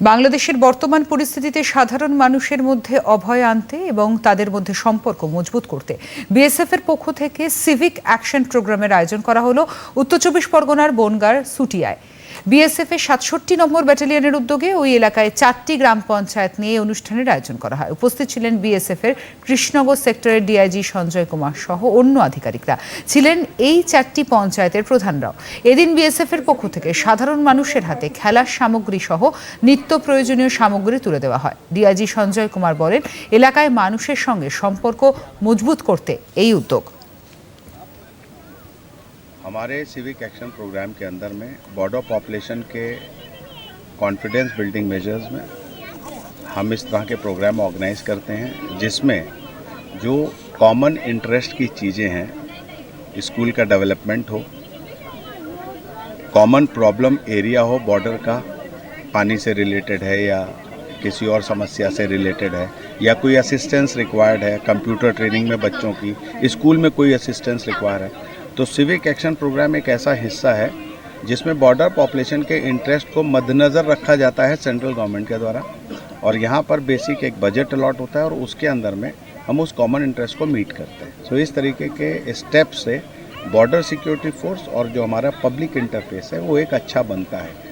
বাংলাদেশের বর্তমান পরিস্থিতিতে সাধারণ মানুষের মধ্যে অভয় আনতে এবং তাদের মধ্যে সম্পর্ক মজবুত করতে। বিএসএফ এর পক্ষ থেকে সিভিক অ্যাকশন প্রোগ্রামের আয়োজন করা হলো। উত্তর চব্বিশ পরগনার বনগার সুটিয়ায়। বিএসএফ এর সাতষট্টি নম্বর ব্যাটালিয়নের উদ্যোগে ওই এলাকায় চারটি গ্রাম পঞ্চায়েত নিয়ে অনুষ্ঠানের আয়োজন করা হয়। উপস্থিত ছিলেন বিএসএফ এর কৃষ্ণনগর সেক্টরের ডিআইজি সঞ্জয় কুমার সহ অন্য আধিকারিকরা। ছিলেন এই চারটি পঞ্চায়েতের প্রধানরাও। এদিন বিএসএফ এর পক্ষ থেকে সাধারণ মানুষের হাতে খেলার সামগ্রী সহ নিত্য প্রয়োজনীয় সামগ্রী তুলে দেওয়া হয়। ডিআইজি সঞ্জয় কুমার বলেন, এলাকায় মানুষের সঙ্গে সম্পর্ক মজবুত করতে এই উদ্যোগ हमारे सिविक एक्शन प्रोग्राम के अंदर में बॉर्डर पॉपुलेशन के कॉन्फिडेंस बिल्डिंग मेजर्स में हम इस तरह के प्रोग्राम ऑर्गेनाइज करते हैं, जिसमें जो कॉमन इंटरेस्ट की चीज़ें हैं स्कूल का डेवलपमेंट हो कॉमन प्रॉब्लम एरिया हो बॉर्डर का, पानी से रिलेटेड है या किसी और समस्या से रिलेटेड है, या कोई असिस्टेंस रिक्वायर्ड है कंप्यूटर ट्रेनिंग में बच्चों की स्कूल में कोई असिस्टेंस रिक्वायर है तो सिविक एक्शन प्रोग्राम एक ऐसा हिस्सा है, जिसमें बॉर्डर पॉपुलेशन के इंटरेस्ट को मद्देनज़र रखा जाता है सेंट्रल गवर्नमेंट के द्वारा। और यहाँ पर बेसिक एक बजट अलॉट होता है और उसके अंदर में हम उस कॉमन इंटरेस्ट को मीट करते हैं। सो इस तरीके के स्टेप से बॉर्डर सिक्योरिटी फोर्स और जो हमारा पब्लिक इंटरफेस है, वो एक अच्छा बनता है।